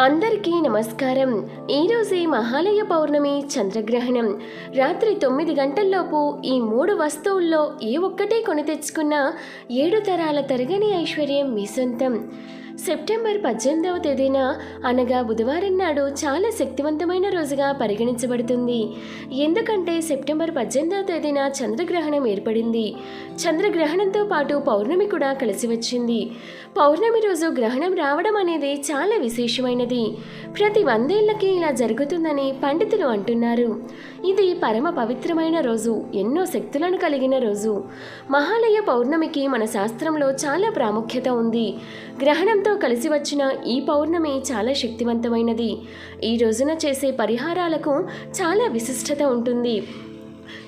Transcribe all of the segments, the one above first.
అందరికీ నమస్కారం. ఈరోజే మహాలయ పౌర్ణమి చంద్రగ్రహణం. రాత్రి తొమ్మిది గంటల్లోపు ఈ మూడు వస్తువుల్లో ఏ ఒక్కటే కొని తెచ్చుకున్నా ఏడు తరాల తరగని ఐశ్వర్యం మీ సొంతం. సెప్టెంబర్ పద్దెనిమిదవ తేదీన అనగా బుధవారం నాడు చాలా శక్తివంతమైన రోజుగా పరిగణించబడుతుంది. ఎందుకంటే సెప్టెంబర్ పద్దెనిమిదవ తేదీన చంద్రగ్రహణం ఏర్పడింది. చంద్రగ్రహణంతో పాటు పౌర్ణమి కూడా కలిసి వచ్చింది. పౌర్ణమి రోజు గ్రహణం రావడం అనేది చాలా విశేషమైనది. ప్రతి వందేళ్ళకి ఇలా జరుగుతుందని పండితులు అంటున్నారు. ఇది పరమ పవిత్రమైన రోజు ఎన్నో శక్తులను కలిగిన రోజు. మహాలయ పౌర్ణమికి మన శాస్త్రంలో చాలా ప్రాముఖ్యత ఉంది. గ్రహణం గ్రహణంతో కలిసి వచ్చిన ఈ పౌర్ణమి చాలా శక్తివంతమైనది. ఈ రోజున చేసే పరిహారాలకు చాలా విశిష్టత ఉంటుంది.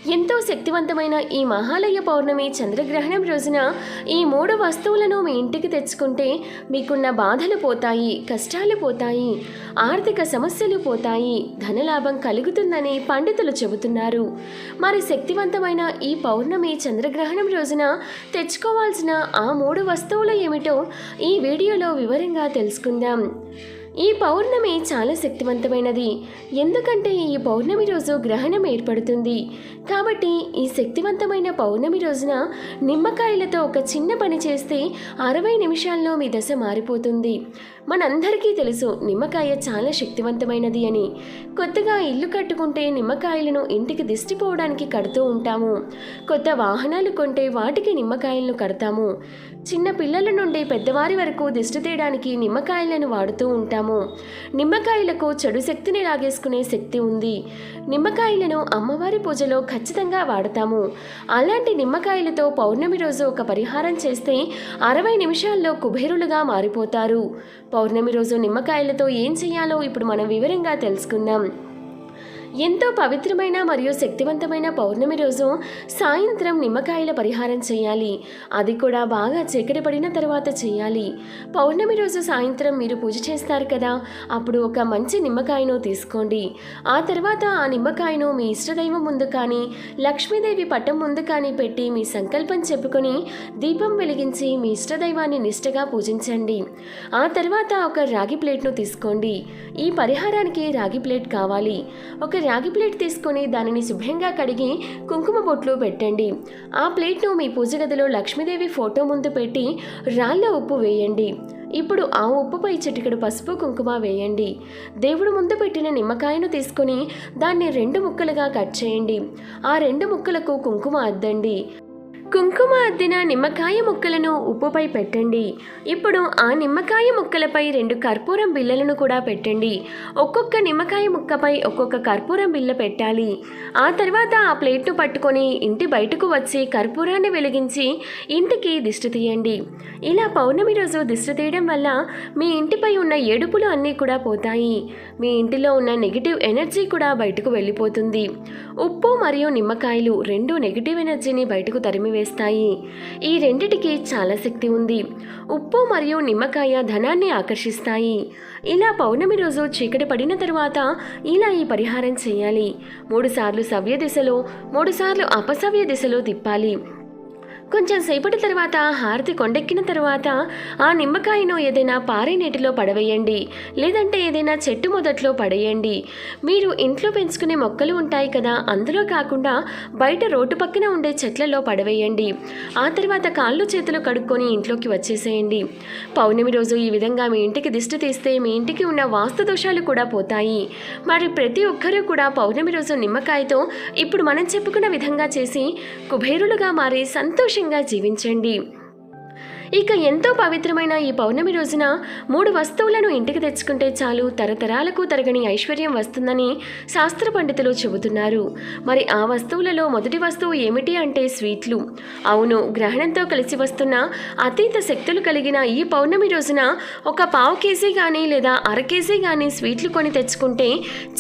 ఎంతో శక్తివంతమైన ఈ మహాలయ పౌర్ణమి చంద్రగ్రహణం రోజున ఈ మూడు వస్తువులను మీ ఇంటికి తెచ్చుకుంటే మీకున్న బాధలు పోతాయి కష్టాలు పోతాయి ఆర్థిక సమస్యలు పోతాయి ధనలాభం కలుగుతుందని పండితులు చెబుతున్నారు. మరి శక్తివంతమైన ఈ పౌర్ణమి చంద్రగ్రహణం రోజున తెచ్చుకోవాల్సిన ఆ మూడు వస్తువులు ఏమిటో ఈ వీడియోలో వివరంగా తెలుసుకుందాం. ఈ పౌర్ణమి చాలా శక్తివంతమైనది. ఎందుకంటే ఈ పౌర్ణమి రోజు గ్రహణం ఏర్పడుతుంది. కాబట్టి ఈ శక్తివంతమైన పౌర్ణమి రోజున నిమ్మకాయలతో ఒక చిన్న పని చేస్తే అరవై నిమిషాల్లో మీ దశ మారిపోతుంది. మనందరికీ తెలుసు నిమ్మకాయ చాలా శక్తివంతమైనది అని. కొత్తగా ఇల్లు కట్టుకుంటే నిమ్మకాయలను ఇంటికి దిష్టిపోవడానికి కడుతూ ఉంటాము. కొత్త వాహనాలు కొంటే వాటికి నిమ్మకాయలను కడతాము. చిన్న పిల్లల నుండి పెద్దవారి వరకు దిష్టి తీయడానికి నిమ్మకాయలను వాడుతూ ఉంటాము. నిమ్మకాయలకు చెడు శక్తిని లాగేసుకునే శక్తి ఉంది. నిమ్మకాయలను అమ్మవారి పూజలో ఖచ్చితంగా వాడతాము. అలాంటి నిమ్మకాయలతో పౌర్ణమి రోజు ఒక పరిహారం చేస్తే అరవై నిమిషాల్లో కుబేరులుగా మారిపోతారు. పౌర్ణమి రోజు నిమ్మకాయలతో ఏం చేయాలో ఇప్పుడు మనం వివరంగా తెలుసుకుందాం. ఎంతో పవిత్రమైన మరియు శక్తివంతమైన పౌర్ణమి రోజు సాయంత్రం నిమ్మకాయల పరిహారం చేయాలి. అది కూడా బాగా చీకటి పడిన తర్వాత చేయాలి. పౌర్ణమి రోజు సాయంత్రం మీరు పూజ చేస్తారు కదా అప్పుడు ఒక మంచి నిమ్మకాయను తీసుకోండి. ఆ తర్వాత ఆ నిమ్మకాయను మీ ఇష్టదైవం ముందు కానీ లక్ష్మీదేవి పట్టం ముందు కానీ పెట్టి మీ సంకల్పం చెప్పుకొని దీపం వెలిగించి మీ ఇష్టదైవాన్ని నిష్టగా పూజించండి. ఆ తర్వాత ఒక రాగి ప్లేట్ను తీసుకోండి. ఈ పరిహారానికి రాగి ప్లేట్ కావాలి. ఒక రాగి ప్లేట్ తీసుకొని దానిని శుభ్రంగా కడిగి కుంకుమ బొట్లు పెట్టండి. ఆ ప్లేట్ను మీ పూజ గదిలో లక్ష్మీదేవి ఫోటో ముందు పెట్టి రాళ్ళ ఉప్పు వేయండి. ఇప్పుడు ఆ ఉప్పుపై చిటికెడు పసుపు కుంకుమ వేయండి. దేవుడు ముందు పెట్టిన నిమ్మకాయను తీసుకొని దాన్ని రెండు ముక్కలుగా కట్ చేయండి. ఆ రెండు ముక్కలకు కుంకుమ అద్దండి. కుంకుమ అద్దిన నిమ్మకాయ ముక్కలను ఉప్పుపై పెట్టండి. ఇప్పుడు ఆ నిమ్మకాయ ముక్కలపై రెండు కర్పూరం బిళ్ళలను కూడా పెట్టండి. ఒక్కొక్క నిమ్మకాయ ముక్కపై ఒక్కొక్క కర్పూరం బిళ్ళ పెట్టాలి. ఆ తర్వాత ఆ ప్లేట్ను పట్టుకొని ఇంటి బయటకు వచ్చి కర్పూరాన్ని వెలిగించి ఇంటికి దిష్టి తీయండి. ఇలా పౌర్ణమి రోజు దిష్టి తీయడం వల్ల మీ ఇంటిపై ఉన్న ఏడుపులు అన్నీ కూడా పోతాయి. మీ ఇంటిలో ఉన్న నెగిటివ్ ఎనర్జీ కూడా బయటకు వెళ్ళిపోతుంది. ఉప్పు మరియు నిమ్మకాయలు రెండు నెగిటివ్ ఎనర్జీని బయటకు తరిమి వేస్తాయి. ఈ రెండిటికి చాలా శక్తి ఉంది. ఉప్పు మరియు నిమ్మకాయ ధనాన్ని ఆకర్షిస్తాయి. ఇలా పౌర్ణమి రోజు చీకటి పడిన తర్వాత ఇలా ఈ పరిహారం చేయాలి. మూడుసార్లు సవ్య దిశలో మూడుసార్లు అపసవ్య దిశలో తిప్పాలి. కొంచెం సేపటి తర్వాత హారతి కొండెక్కిన తర్వాత ఆ నిమ్మకాయను ఏదైనా పారే నీటిలో పడవేయండి. లేదంటే ఏదైనా చెట్టు మొదట్లో పడేయండి. మీరు ఇంట్లో పెంచుకునే మొక్కలు ఉంటాయి కదా అందులో కాకుండా బయట రోడ్డు పక్కన ఉండే చెట్లలో పడవేయండి. ఆ తర్వాత కాళ్ళు చేతులు కడుక్కొని ఇంట్లోకి వచ్చేసేయండి. పౌర్ణమి రోజు ఈ విధంగా మీ ఇంటికి దిష్టి తీస్తే మీ ఇంటికి ఉన్న వాస్తు దోషాలు కూడా పోతాయి. మరి ప్రతి ఒక్కరూ కూడా పౌర్ణమి రోజు నిమ్మకాయతో ఇప్పుడు మనం చెప్పుకున్న విధంగా చేసి కుబేరులుగా మారి సంతోషంగా జీవించండి. ఇక ఎంతో పవిత్రమైన ఈ పౌర్ణమి రోజున మూడు వస్తువులను ఇంటికి తెచ్చుకుంటే చాలు తరతరాలకు తరగని ఐశ్వర్యం వస్తుందని శాస్త్ర పండితులు చెబుతున్నారు. మరి ఆ వస్తువులలో మొదటి వస్తువు ఏమిటి అంటే స్వీట్లు. అవును గ్రహణంతో కలిసి వస్తున్న అతీత శక్తులు కలిగిన ఈ పౌర్ణమి రోజున ఒక పావు కేజీ కానీ లేదా అర కేజీ కానీ స్వీట్లు కొని తెచ్చుకుంటే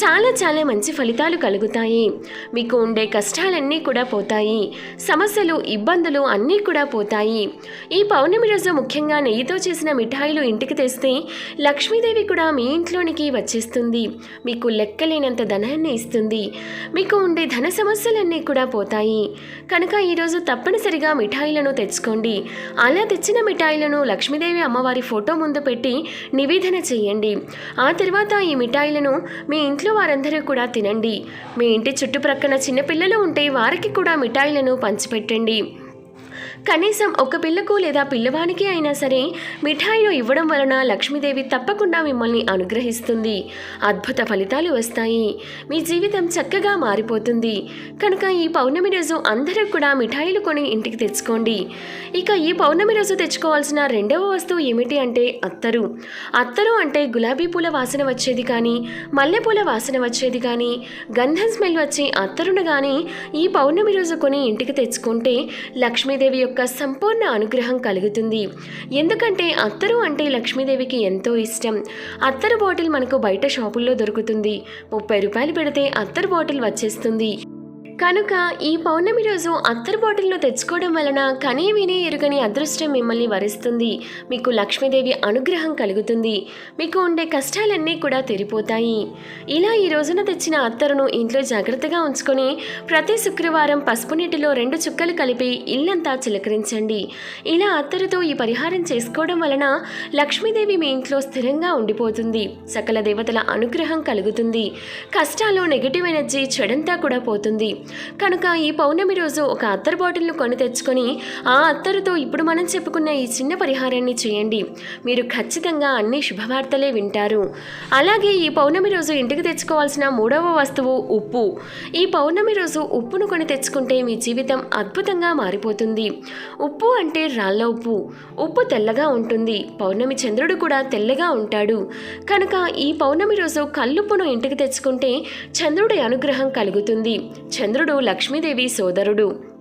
చాలా చాలా మంచి ఫలితాలు కలుగుతాయి. మీకు ఉండే కష్టాలన్నీ కూడా పోతాయి. సమస్యలు ఇబ్బందులు అన్నీ కూడా పోతాయి. ఈ పౌర్ణమి పౌర్ణమి రోజు ముఖ్యంగా నెయ్యితో చేసిన మిఠాయిలు ఇంటికి తెస్తే లక్ష్మీదేవి కూడా మీ ఇంట్లోనికి వచ్చేస్తుంది. మీకు లెక్కలేనంత ధనాన్ని ఇస్తుంది. మీకు ఉండే ధన సమస్యలన్నీ కూడా పోతాయి. కనుక ఈరోజు తప్పనిసరిగా మిఠాయిలను తెచ్చుకోండి. అలా తెచ్చిన మిఠాయిలను లక్ష్మీదేవి అమ్మవారి ఫోటో ముందు పెట్టి నివేదన చేయండి. ఆ తర్వాత ఈ మిఠాయిలను మీ ఇంట్లో వారందరూ కూడా తినండి. మీ ఇంటి చుట్టుప్రక్కన చిన్నపిల్లలు ఉంటే వారికి కూడా మిఠాయిలను పంచిపెట్టండి. కనీసం ఒక పిల్లకు లేదా పిల్లవానికి అయినా సరే మిఠాయిను ఇవ్వడం వలన లక్ష్మీదేవి తప్పకుండా మిమ్మల్ని అనుగ్రహిస్తుంది. అద్భుత ఫలితాలు వస్తాయి. మీ జీవితం చక్కగా మారిపోతుంది. కనుక ఈ పౌర్ణమి రోజు అందరూ కూడా మిఠాయిలు కొని ఇంటికి తెచ్చుకోండి. ఇక ఈ పౌర్ణమి రోజు తెచ్చుకోవాల్సిన రెండవ వస్తువు ఏమిటి అంటే అత్తరు. అత్తరు అంటే గులాబీ పూల వాసన వచ్చేది కానీ మల్లెపూల వాసన వచ్చేది కానీ గంధం స్మెల్ వచ్చి అత్తరును కానీ ఈ పౌర్ణమి రోజు కొని ఇంటికి తెచ్చుకుంటే లక్ష్మీదేవి యొక్క సంపూర్ణ అనుగ్రహం కలుగుతుంది. ఎందుకంటే అత్తరు అంటే లక్ష్మీదేవికి ఎంతో ఇష్టం. అత్తరు బాటిల్ మనకు బయట షాపుల్లో దొరుకుతుంది. ముప్పై రూపాయలు పెడితే అత్తరు బాటిల్ వచ్చేస్తుంది. కనుక ఈ పౌర్ణమి రోజు అత్తర్ బాటిల్ను తెచ్చుకోవడం వలన కనీ విని ఎరుగని అదృష్టం మిమ్మల్ని వరిస్తుంది. మీకు లక్ష్మీదేవి అనుగ్రహం కలుగుతుంది. మీకు ఉండే కష్టాలన్నీ కూడా తెరిపోతాయి. ఇలా ఈ రోజున తెచ్చిన అత్తరును ఇంట్లో జాగ్రత్తగా ఉంచుకొని ప్రతి శుక్రవారం పసుపు నీటిలో రెండు చుక్కలు కలిపి ఇల్లంతా చిలకరించండి. ఇలా అత్తరుతో ఈ పరిహారం చేసుకోవడం వలన లక్ష్మీదేవి మీ ఇంట్లో స్థిరంగా ఉండిపోతుంది. సకల దేవతల అనుగ్రహం కలుగుతుంది. కష్టాలు నెగిటివ్ ఎనర్జీ చెడంతా కూడా పోతుంది. కనుక ఈ పౌర్ణమి రోజు ఒక అత్తరు బాటిల్ను కొని తెచ్చుకొని ఆ అత్తరుతో ఇప్పుడు మనం చెప్పుకున్న ఈ చిన్న పరిహారాన్ని చేయండి. మీరు ఖచ్చితంగా అన్ని శుభవార్తలే వింటారు. అలాగే ఈ పౌర్ణమి రోజు ఇంటికి తెచ్చుకోవాల్సిన మూడవ వస్తువు ఉప్పు. ఈ పౌర్ణమి రోజు ఉప్పును కొని తెచ్చుకుంటే మీ జీవితం అద్భుతంగా మారిపోతుంది. ఉప్పు అంటే రాళ్ళ ఉప్పు. ఉప్పు తెల్లగా ఉంటుంది. పౌర్ణమి చంద్రుడు కూడా తెల్లగా ఉంటాడు. కనుక ఈ పౌర్ణమి రోజు కల్లుప్పును ఇంటికి తెచ్చుకుంటే చంద్రుడి అనుగ్రహం కలుగుతుంది. చంద్రుడు లక్ష్మీదేవి సోదరుడు.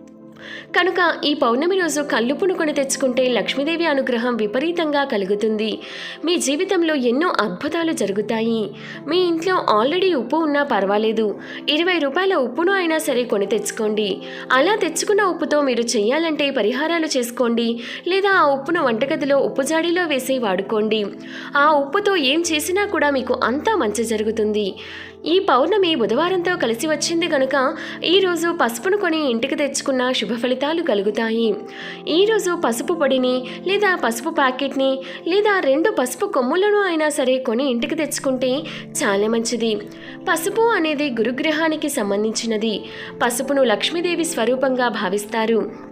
కనుక ఈ పౌర్ణమి రోజు కళ్ళు కొని తెచ్చుకుంటే లక్ష్మీదేవి అనుగ్రహం విపరీతంగా కలుగుతుంది. మీ జీవితంలో ఎన్నో అద్భుతాలు జరుగుతాయి. మీ ఇంట్లో ఆల్రెడీ ఉప్పు ఉన్నా పర్వాలేదు. ఇరవై రూపాయల ఉప్పును అయినా సరే కొని తెచ్చుకోండి. అలా తెచ్చుకున్న ఉప్పుతో మీరు చేయాలంటే పరిహారాలు చేసుకోండి. లేదా ఆ ఉప్పును వంటగదిలో ఉప్పు జాడీలో వేసి వాడుకోండి. ఆ ఉప్పుతో ఏం చేసినా కూడా మీకు అంతా మంచి జరుగుతుంది. ఈ పౌర్ణమి బుధవారంతో కలిసి వచ్చింది కనుక ఈరోజు పసుపును కొని ఇంటికి తెచ్చుకున్న శుభ ఫలితాలు కలుగుతాయి. ఈరోజు పసుపు పొడిని లేదా పసుపు ప్యాకెట్ని లేదా రెండు పసుపు కొమ్ములను అయినా సరే కొని ఇంటికి తెచ్చుకుంటే చాలా మంచిది. పసుపు అనేది గురుగ్రహానికి సంబంధించినది. పసుపును లక్ష్మీదేవి స్వరూపంగా భావిస్తారు.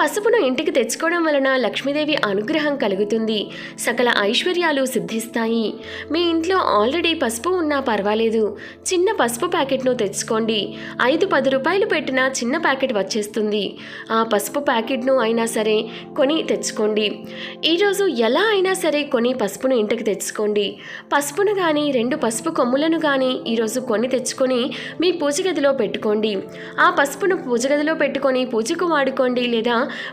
పసుపును ఇంటికి తెచ్చుకోవడం వలన లక్ష్మీదేవి అనుగ్రహం కలుగుతుంది. సకల ఐశ్వర్యాలు సిద్ధిస్తాయి. మీ ఇంట్లో ఆల్రెడీ పసుపు ఉన్నా పర్వాలేదు. చిన్న పసుపు ప్యాకెట్ను తెచ్చుకోండి. ఐదు పది రూపాయలు పెట్టిన చిన్న ప్యాకెట్ వచ్చేస్తుంది. ఆ పసుపు ప్యాకెట్ను అయినా సరే కొని తెచ్చుకోండి. ఈరోజు ఎలా అయినా సరే కొని పసుపును ఇంటికి తెచ్చుకోండి. పసుపును కానీ రెండు పసుపు కొమ్ములను కానీ ఈరోజు కొని తెచ్చుకొని మీ పూజ గదిలో పెట్టుకోండి. ఆ పసుపును పూజ గదిలో పెట్టుకొని పూజకు వాడుకోండి లేదా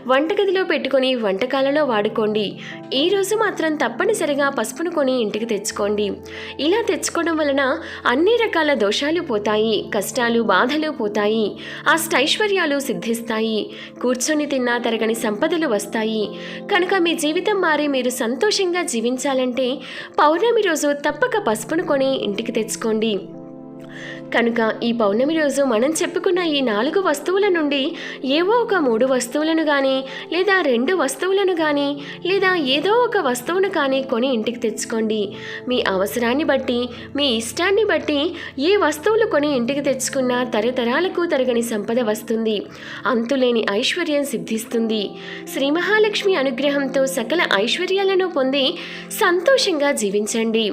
వంటగదిలో పెట్టుకొని వంటకాలలో వాడుకోండి. ఈరోజు మాత్రం తప్పనిసరిగా పసుపును కొని ఇంటికి తెచ్చుకోండి. ఇలా తెచ్చుకోవడం వలన అన్ని రకాల దోషాలు పోతాయి కష్టాలు బాధలు పోతాయి అష్టైశ్వర్యాలు సిద్ధిస్తాయి. కూర్చొని తిన్నా తరగని సంపదలు వస్తాయి. కనుక మీ జీవితం మారి మీరు సంతోషంగా జీవించాలంటే పౌర్ణమి రోజు తప్పక పసుపును కొని ఇంటికి తెచ్చుకోండి. కనుక ఈ పౌర్ణమి రోజు మనం చెప్పుకున్న ఈ నాలుగు వస్తువుల నుండి ఏవో ఒక మూడు వస్తువులను కానీ లేదా రెండు వస్తువులను కానీ లేదా ఏదో ఒక వస్తువును కానీ కొని ఇంటికి తెచ్చుకోండి. మీ అవసరాన్ని బట్టి మీ ఇష్టాన్ని బట్టి ఏ వస్తువులు కొని ఇంటికి తెచ్చుకున్నా తరతరాలకు తరగని సంపద వస్తుంది. అంతులేని ఐశ్వర్యం సిద్ధిస్తుంది. శ్రీ మహాలక్ష్మి అనుగ్రహంతో సకల ఐశ్వర్యాలను పొంది సంతోషంగా జీవించండి.